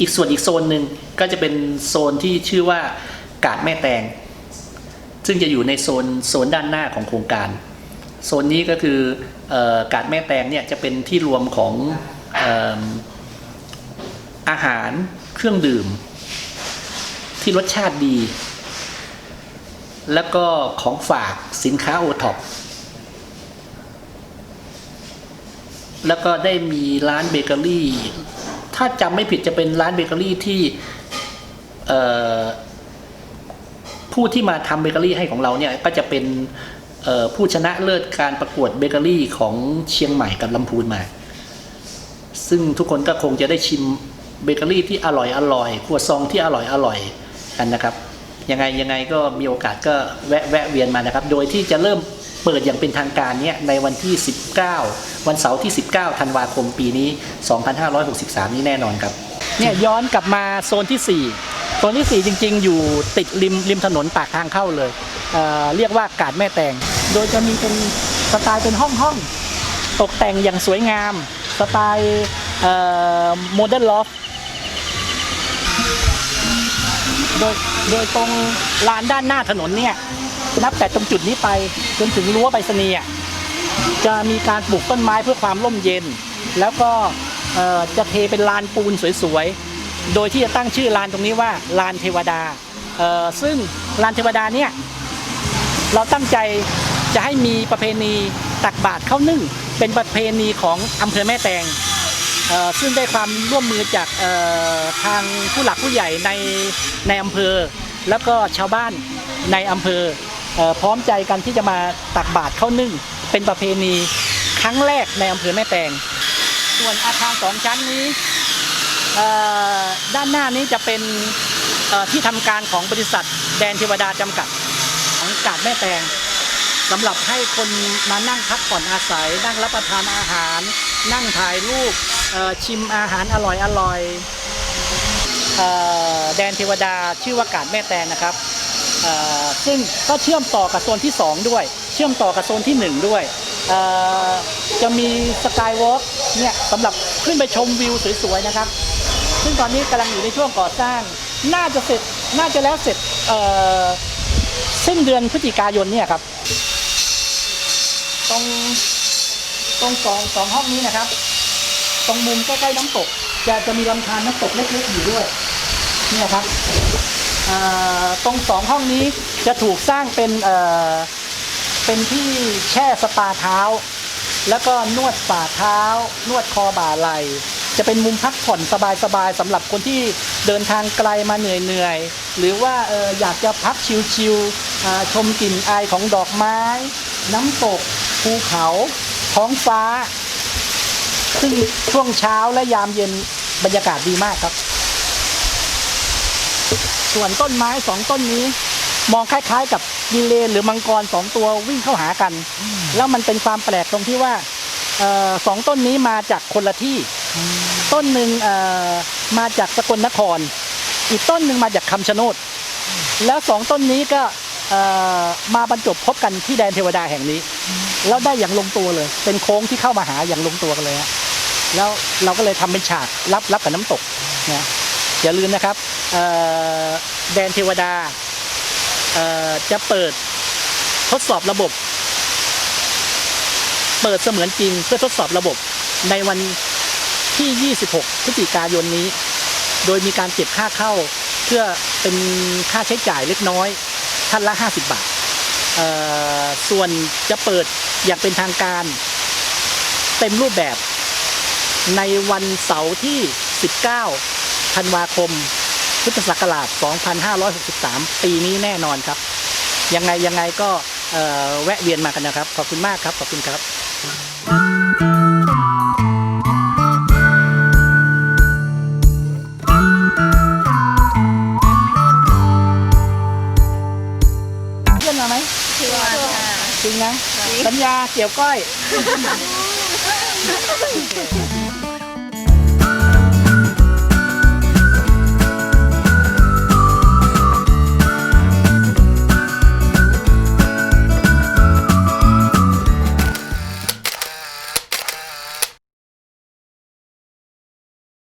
อีกส่วนอีกโซนหนึ่งก็จะเป็นโซนที่ชื่อว่ากาดแม่แตง ซึ่งจะอยู่ในโซนโซนด้านหน้าของโครงการ โซนนี้ก็คือออกาดแม่แตงเนี่ยจะเป็นที่รวมของออาหารเครื่องดื่ม ที่รสชาติดี แล้วก็ของฝากสินค้าโอท็อป แล้วก็ได้มีร้านเบเกอรี่ ถ้าจำไม่ผิดจะเป็นร้านเบเกอรี่ที่ผู้ที่มาทำเบเกอรี่ให้ของเราเนี่ยก็จะเป็นผู้ชนะเลิศการประกวดเบเกอรี่ของเชียงใหม่กับลำพูนมา ซึ่งทุกคนก็คงจะได้ชิมเบเกอรี่ที่อร่อยอร่อยครัวซองที่อร่อยอร่อยกันนะครับ ยังไงยังไงก็มีโอกาสก็แวะแวะเวียนมานะครับ โดยที่จะเริ่ม เปิดอย่างเป็นทางการเนี่ยในวันที่ 19 วันเสาร์ที่ 19 ธันวาคมปีนี้ 2563 นี้แน่นอนครับเนี่ยย้อนกลับมาโซนที่ 4 โซนที่ 4 จริง ๆ อยู่ติดริมริมถนนปากทางเข้าเลยเเรียกว่ากาดแม่แตง โดยจะมีเป็นสไตล์เป็นห้องห้องตกแต่งอย่างสวยงาม สไตล์โมเดิร์นลอฟโดยโดยตรงลานด้านหน้าถนนเนี่ย นับแต่ตรงจุดนี้ไปจนถึงรั้วไปรษณีย์จะมีการปลูกต้นไม้เพื่อความร่มเย็น แล้วก็จะเทเป็นลานปูนสวยๆ โดยที่จะตั้งชื่อลานตรงนี้ว่าลานเทวดา ซึ่งลานเทวดาเนี่ยเราตั้งใจจะให้มีประเพณีตักบาตรข้าวนึ่ง เป็นประเพณีของอำเภอแม่แตงซึ่งได้ความร่วมมือจากทางผู้หลักผู้ใหญ่ในในอำเภอ แล้วก็ชาวบ้านในอำเภอ พร้อมใจกันที่จะมาตักบาตรข้าวนึ่ง เป็นประเพณีครั้งแรกในอำเภอแม่แตง ส่วนอาคารสองชั้นนี้ด้านหน้านี้จะเป็นที่ทำการของบริษัทแดนเทวดาจำกัดของกาดแม่แตงสำหรับให้คนมานั่งพักผ่อนอาศัย นั่งรับประทานอาหาร นั่งถ่ายรูปชิมอาหารอร่อยอร่อยแดนเทวดาชื่อว่ากาดแม่แตงนะครับ ซึ่งก็เชื่อมต่อกับโซนที่ 2 ด้วย เชื่อมต่อกับโซนที่ 1 ด้วยจะมีสกายวอล์กเนี่ยสำหรับขึ้นไปชมวิวสวยๆนะครับ ซึ่งตอนนี้กำลังอยู่ในช่วงก่อสร้าง น่าจะเสร็จน่าจะแล้วเสร็จเสิ้นเดือนพฤศจิกายนเนี่ยครับ ตรงตรงสองสองห้องนี้นะครับ ตรงมุมใกล้ๆน้ำตก จะจะมีลำธารน้ำตกเล็กๆอยู่ด้วย เนี่ยครับ ตรงสองห้องนี้จะถูกสร้างเป็นเป็นที่แช่สปาเท้า แล้วก็นวดฝ่าเท้า นวดคอบ่าไหล่จะเป็นมุมพักผ่อนสบายๆสำหรับคนที่เดินทางไกลมาเหนื่อยๆ หรือว่าอออยากจะพักชิลๆชมกลิ่นอายของดอกไม้ น้ำตก ภูเขา ท้องฟ้า ซึ่งช่วงเช้าและยามเย็นบรรยากาศดีมากครับ ส่วนต้นไม้สองต้นนี้ มองคล้ายๆ กับดิเลนหรือมังกรสองตัววิ่งเข้าหากัน แล้วมันเป็นความแปลกตรงที่ว่าออสองต้นนี้มาจากคนละที่ ต้นหนึ่งมาจากสกลนคร อีกต้นหนึ่งมาจากคำชะโนดแล้วสองต้นนี้ก็มาบรรจบพบกันที่แดนเทวดาแห่งนี้ แล้วได้อย่างลงตัวเลย เป็นโค้งที่เข้ามาหาอย่างลงตัวกันเลยฮะแล้วเราก็เลยทำเป็นฉากรับรับกับน้ำตกนะอย่าลืมนะครับ แดนเทวดาจะเปิดทดสอบระบบ เปิดเสมือนจริงเพื่อทดสอบระบบในวันที่ 26 พฤศจิกายนนี้ โดยมีการเก็บค่าเข้าเพื่อเป็นค่าใช้จ่ายเล็กน้อยท่านละ 50 บาท ส่วนจะเปิดอย่างเป็นทางการ เต็มรูปแบบในวันเสาร์ที่ 19 ธันวาคม พุทธศักราช 2563 ปีนี้แน่นอนครับ ยังไงยังไงก็เอ่อแวะเวียนมากันนะครับ ขอบคุณมากครับ ขอบคุณครับเพื่อนมาไหมชวนค่ะจริงนะ สัญญาเกี่ยวก้อย